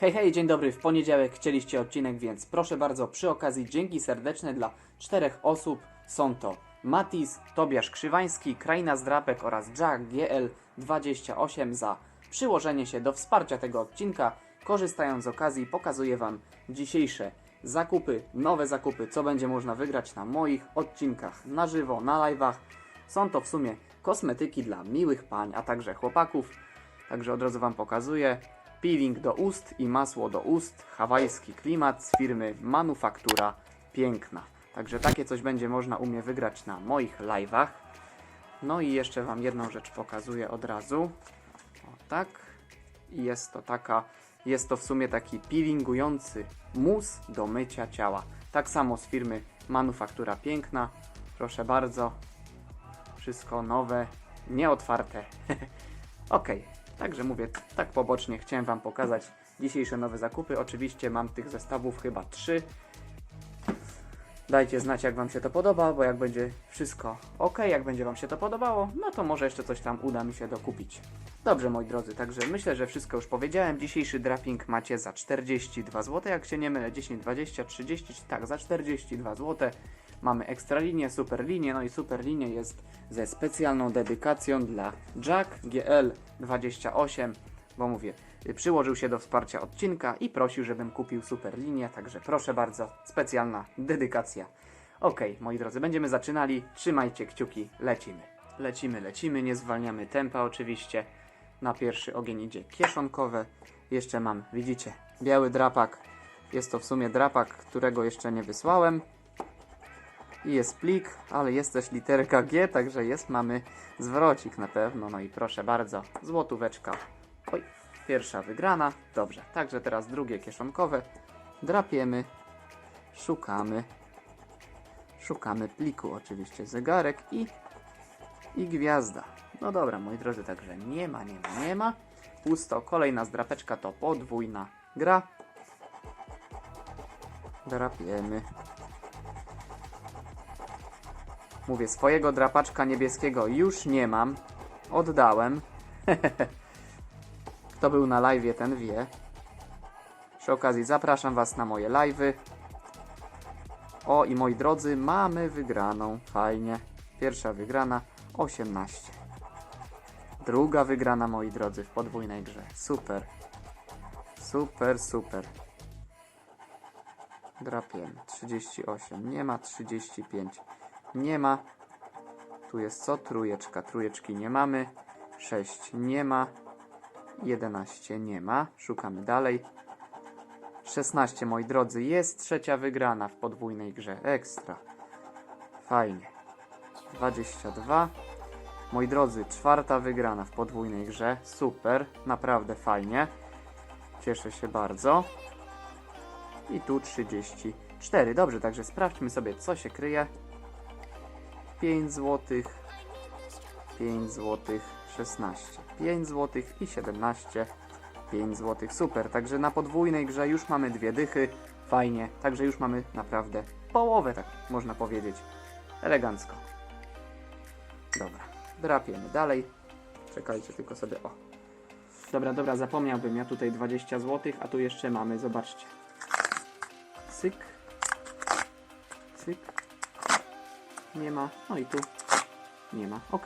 Hej, hej, dzień dobry. W poniedziałek chcieliście odcinek, więc proszę bardzo, przy okazji dzięki serdeczne dla czterech osób. Są to Matis, Tobiasz Krzywański, Kraina Zdrapek oraz Jack GL28 za przyłożenie się do wsparcia tego odcinka. Korzystając z okazji pokazuję Wam dzisiejsze zakupy, nowe zakupy, co będzie można wygrać na moich odcinkach na żywo, na live'ach. Są to w sumie kosmetyki dla miłych pań, a także chłopaków. Także od razu Wam pokazuję. Peeling do ust i masło do ust. Hawajski klimat z firmy Manufaktura Piękna. Także takie coś będzie można u mnie wygrać na moich live'ach. No i jeszcze Wam jedną rzecz pokazuję od razu. O tak. I jest to taka, jest to w sumie taki peelingujący mus do mycia ciała. Tak samo z firmy Manufaktura Piękna. Proszę bardzo. Wszystko nowe, nieotwarte. ok, także mówię tak pobocznie, chciałem Wam pokazać dzisiejsze nowe zakupy. Oczywiście mam tych zestawów chyba trzy. Dajcie znać, jak Wam się to podoba, bo jak będzie wszystko ok, jak będzie Wam się to podobało, no to może jeszcze coś tam uda mi się dokupić. Dobrze, moi drodzy, także myślę, że wszystko już powiedziałem. Dzisiejszy draping macie za 42 zł, jak się nie mylę, 10, 20, 30, tak, za 42 zł. Mamy ekstra linię, super linię, no i super linię jest ze specjalną dedykacją dla Jack GL28, bo mówię, przyłożył się do wsparcia odcinka i prosił, żebym kupił super linię, także proszę bardzo, specjalna dedykacja. Ok, moi drodzy, będziemy zaczynali, trzymajcie kciuki, lecimy. Lecimy, lecimy, nie zwalniamy tempa oczywiście. Na pierwszy ogień idzie kieszonkowe. Jeszcze mam, widzicie, biały drapak. Jest to w sumie drapak, którego jeszcze nie wysłałem. I jest plik, ale jest też literka G, także jest, mamy zwrocik na pewno. No i proszę bardzo, złotóweczka. Oj, pierwsza wygrana. Dobrze, także teraz drugie kieszonkowe. Drapiemy, szukamy. Szukamy pliku oczywiście, zegarek i, i gwiazda. No dobra, moi drodzy, także nie ma, nie ma, nie ma. Pusto, kolejna zdrapeczka to podwójna gra. Drapiemy. Mówię, swojego drapaczka niebieskiego już nie mam. Oddałem. Kto był na live, ten wie. Przy okazji zapraszam Was na moje live'y. O i moi drodzy, mamy wygraną. Fajnie. Pierwsza wygrana 18. Druga wygrana, moi drodzy, w podwójnej grze. Super. Super, super. Drapiemy. 38. Nie ma 35. Nie ma. Tu jest co? Trójeczka. Trójeczki nie mamy. 6 nie ma. 11 nie ma. Szukamy dalej. 16, moi drodzy, jest trzecia wygrana w podwójnej grze. Ekstra. Fajnie. 22. Moi drodzy, czwarta wygrana w podwójnej grze. Super. Naprawdę fajnie. Cieszę się bardzo. I tu 34. Dobrze, także sprawdźmy sobie, co się kryje. 5 zł, 5 zł, 16, 5 zł i 17, 5 zł. Super, także na podwójnej grze już mamy dwie dychy, fajnie, także już mamy naprawdę połowę, tak można powiedzieć, elegancko. Dobra, drapiemy dalej. Czekajcie tylko sobie, o. Dobra, dobra, zapomniałbym, ja tutaj 20 zł, a tu jeszcze mamy, zobaczcie. Cyk, cyk, nie ma. No i tu nie ma. Ok.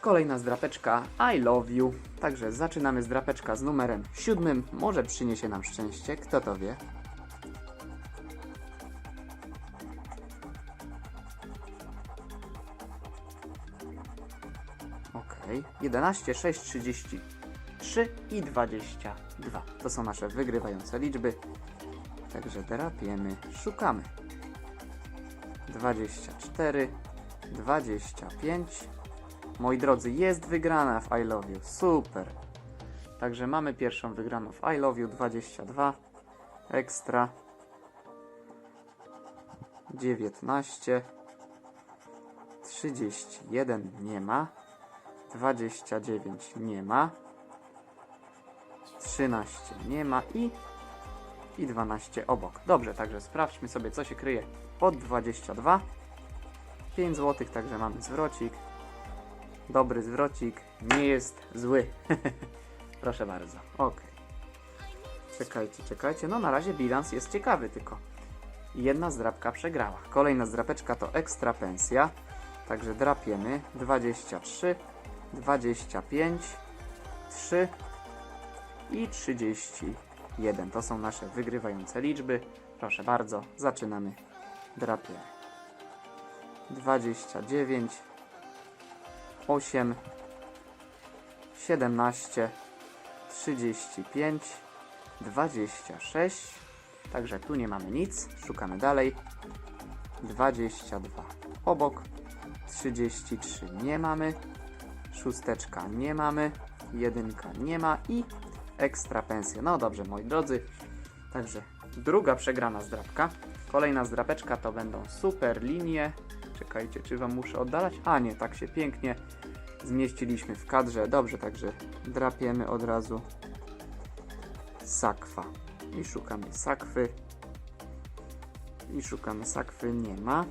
Kolejna zdrapeczka I love you. Także zaczynamy zdrapeczka z numerem siódmym. Może przyniesie nam szczęście, kto to wie. Ok. 11, 6, 33 i 22. To są nasze wygrywające liczby. Także drapiemy, szukamy. 24, 25. Moi drodzy, jest wygrana w I Love You. Super. Także mamy pierwszą wygraną w I Love You 22. Ekstra. 19. 31 nie ma. 29 nie ma. 13 nie ma i i 12 obok. Dobrze, także sprawdźmy sobie, co się kryje pod 22. 5 zł, także mamy zwrocik. Dobry zwrocik, nie jest zły. Proszę bardzo. Ok. Czekajcie, czekajcie. No na razie bilans jest ciekawy tylko. Jedna zdrabka przegrała. Kolejna zdrapeczka to ekstra pensja. Także drapiemy 23, 25, 3 i 31. To są nasze wygrywające liczby. Proszę bardzo, zaczynamy drapiemy. 29, 8, 17, 35, 26. Także tu nie mamy nic. Szukamy dalej. 22 obok. 33 nie mamy. Szósteczka nie mamy. Jedynka nie ma i ekstra pensja. No dobrze, moi drodzy. Także druga przegrana zdrapka. Kolejna zdrapeczka to będą super linie. Czekajcie, czy wam muszę oddalać? A nie, tak się pięknie zmieściliśmy w kadrze. Dobrze, także drapiemy od razu sakwa. I szukamy sakwy. I szukamy sakwy, nie ma.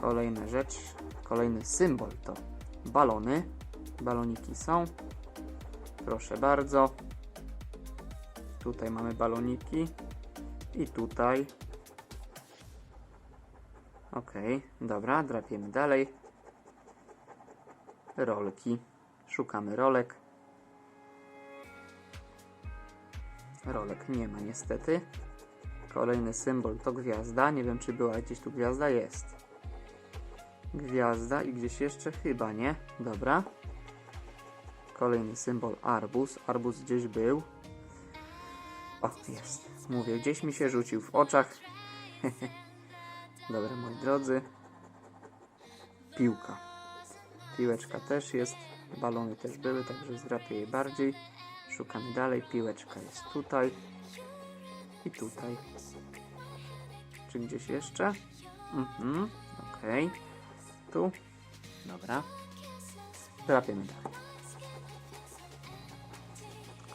Kolejna rzecz, kolejny symbol to balony. Baloniki są. Proszę bardzo. Tutaj mamy baloniki. I tutaj. Ok, dobra, drapiemy dalej. Rolki. Szukamy rolek. Rolek nie ma niestety. Kolejny symbol to gwiazda. Nie wiem, czy była gdzieś tu gwiazda. Jest. Gwiazda i gdzieś jeszcze chyba nie. Dobra. Kolejny symbol arbuz. Arbuz gdzieś był. O, jest. Mówię, gdzieś mi się rzucił w oczach. Dobra, moi drodzy. Piłka. Piłeczka też jest. Balony też były, także zdrapię je bardziej. Szukamy dalej. Piłeczka jest tutaj. I tutaj. Czy gdzieś jeszcze? Mhm. Okej. Tu. Dobra. Drapiemy dalej.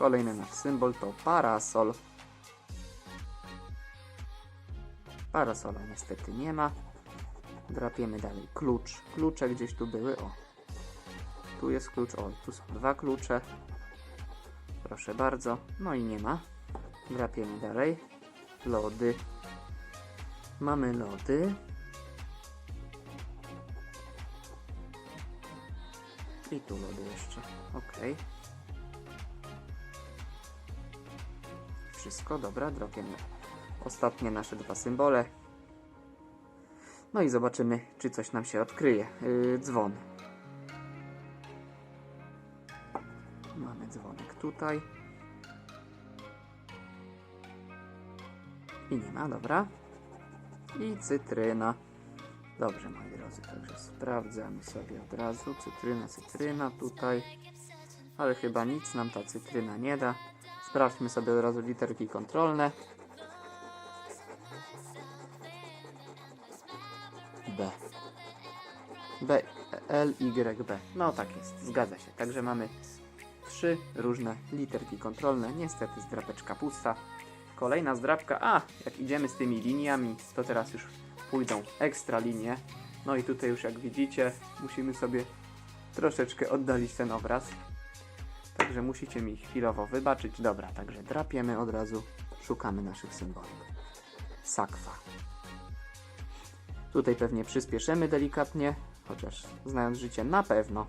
Kolejny nasz symbol to parasol. Parasola niestety nie ma. Drapiemy dalej. Klucz. Klucze gdzieś tu były. O. Tu jest klucz. O, tu są dwa klucze. Proszę bardzo. No i nie ma. Drapiemy dalej. Lody. Mamy lody. I tu lody jeszcze. Ok. Wszystko dobra, drapiemy ostatnie nasze dwa symbole. No i zobaczymy, czy coś nam się odkryje. Yy, dzwon. Mamy dzwonek tutaj. I nie ma, dobra. I cytryna. Dobrze, moi drodzy, także sprawdzamy sobie od razu. Cytryna, cytryna tutaj. Ale chyba nic nam ta cytryna nie da. Sprawdźmy sobie od razu literki kontrolne. B. B, L, Y, B. No tak jest, zgadza się. Także mamy trzy różne literki kontrolne. Niestety zdrapeczka pusta. Kolejna zdrapka. A, jak idziemy z tymi liniami, to teraz już pójdą ekstra linie. No i tutaj już jak widzicie, musimy sobie troszeczkę oddalić ten obraz. Także musicie mi chwilowo wybaczyć. Dobra, także drapiemy od razu, szukamy naszych symboli. Sakwa. Tutaj pewnie przyspieszymy delikatnie, chociaż znając życie na pewno.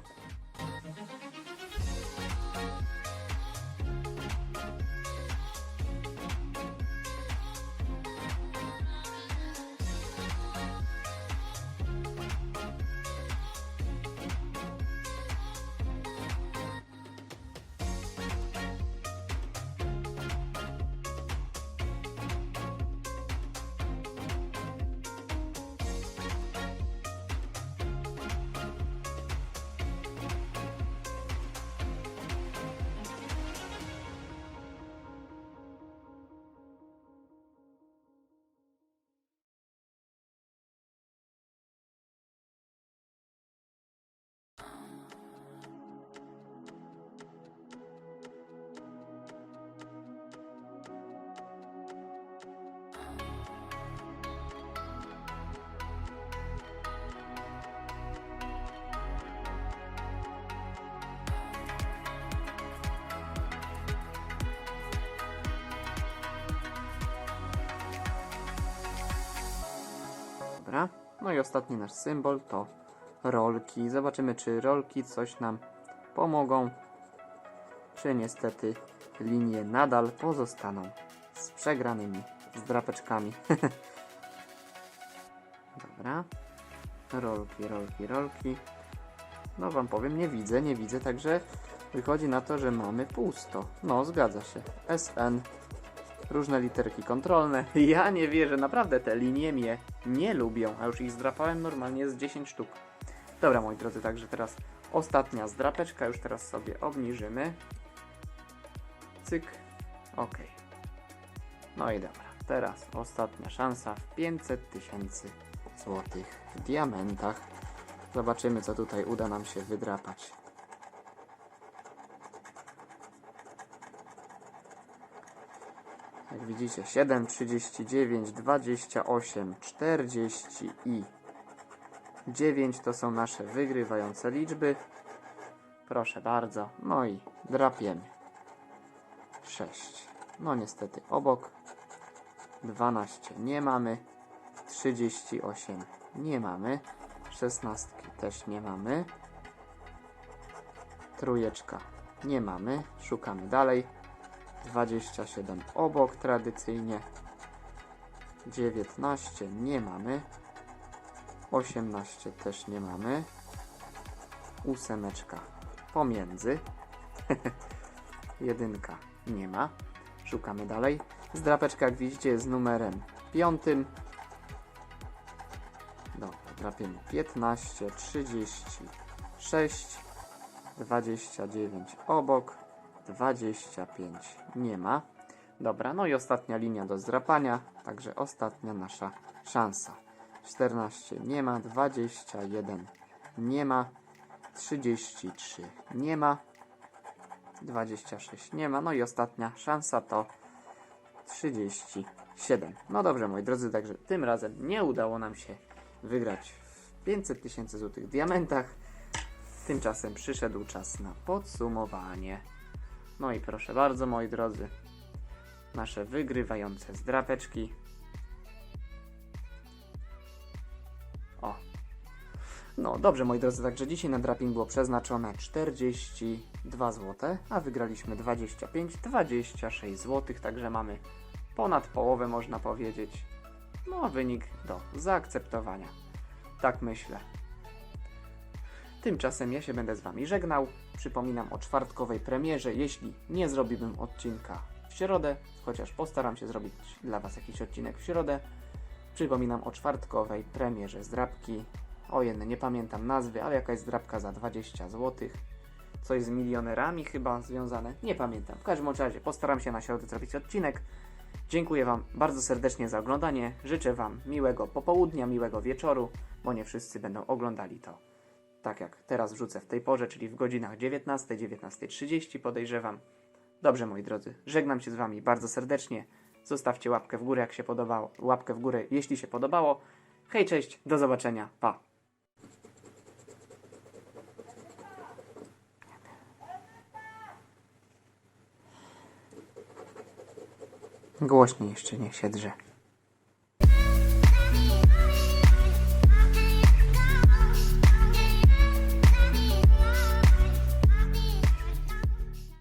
No i ostatni nasz symbol to rolki. Zobaczymy, czy rolki coś nam pomogą, czy niestety linie nadal pozostaną z przegranymi z drapeczkami. Dobra. Rolki, rolki, rolki. No wam powiem, nie widzę, nie widzę, także wychodzi na to, że mamy pusto. No, zgadza się. SN. Różne literki kontrolne. Ja nie wierzę, naprawdę te linie mnie nie lubią, a już ich zdrapałem normalnie z 10 sztuk. Dobra, moi drodzy, także teraz ostatnia zdrapeczka, już teraz sobie obniżymy. Cyk. Ok. No i dobra, teraz ostatnia szansa w 500 tysięcy złotych w diamentach. Zobaczymy, co tutaj uda nam się wydrapać. Jak widzicie, 7, 39, 28, 40 i 9 to są nasze wygrywające liczby. Proszę bardzo. No i drapiemy. 6. No niestety obok. 12 nie mamy. 38 nie mamy. 16 też nie mamy. Trójeczka nie mamy. Szukamy dalej. 27 obok tradycyjnie. 19 nie mamy. 18 też nie mamy. Ósemeczka pomiędzy. Jedynka nie ma. Szukamy dalej. Zdrapeczka, jak widzicie, jest numerem piątym. Dobra, drapiemy 15, 36, 29 obok, 25 nie ma. Dobra, no i ostatnia linia do zdrapania, także ostatnia nasza szansa. 14 nie ma, 21 nie ma, 33 nie ma, 26 nie ma, no i ostatnia szansa to 37. No dobrze, moi drodzy, także tym razem nie udało nam się wygrać w 500 tysięcy złotych diamentach. Tymczasem przyszedł czas na podsumowanie. No i proszę bardzo, moi drodzy, nasze wygrywające zdrapeczki. O. No dobrze, moi drodzy, także dzisiaj na draping było przeznaczone 42 zł, a wygraliśmy 25, 26 zł, także mamy ponad połowę, można powiedzieć. No, wynik do zaakceptowania. Tak myślę. Tymczasem ja się będę z Wami żegnał. Przypominam o czwartkowej premierze. Jeśli nie zrobiłbym odcinka w środę, chociaż postaram się zrobić dla Was jakiś odcinek w środę, przypominam o czwartkowej premierze zdrabki. Ojen, nie pamiętam nazwy, ale jakaś zdrabka za 20 zł. Coś z milionerami chyba związane. Nie pamiętam. W każdym razie postaram się na środę zrobić odcinek. Dziękuję Wam bardzo serdecznie za oglądanie. Życzę Wam miłego popołudnia, miłego wieczoru, bo nie wszyscy będą oglądali to tak jak teraz wrzucę w tej porze, czyli w godzinach 19, 19.30 podejrzewam. Dobrze, moi drodzy, żegnam się z Wami bardzo serdecznie. Zostawcie łapkę w górę, jak się podobało. Łapkę w górę, jeśli się podobało. Hej, cześć, do zobaczenia, pa. Głośniej jeszcze niech się drze.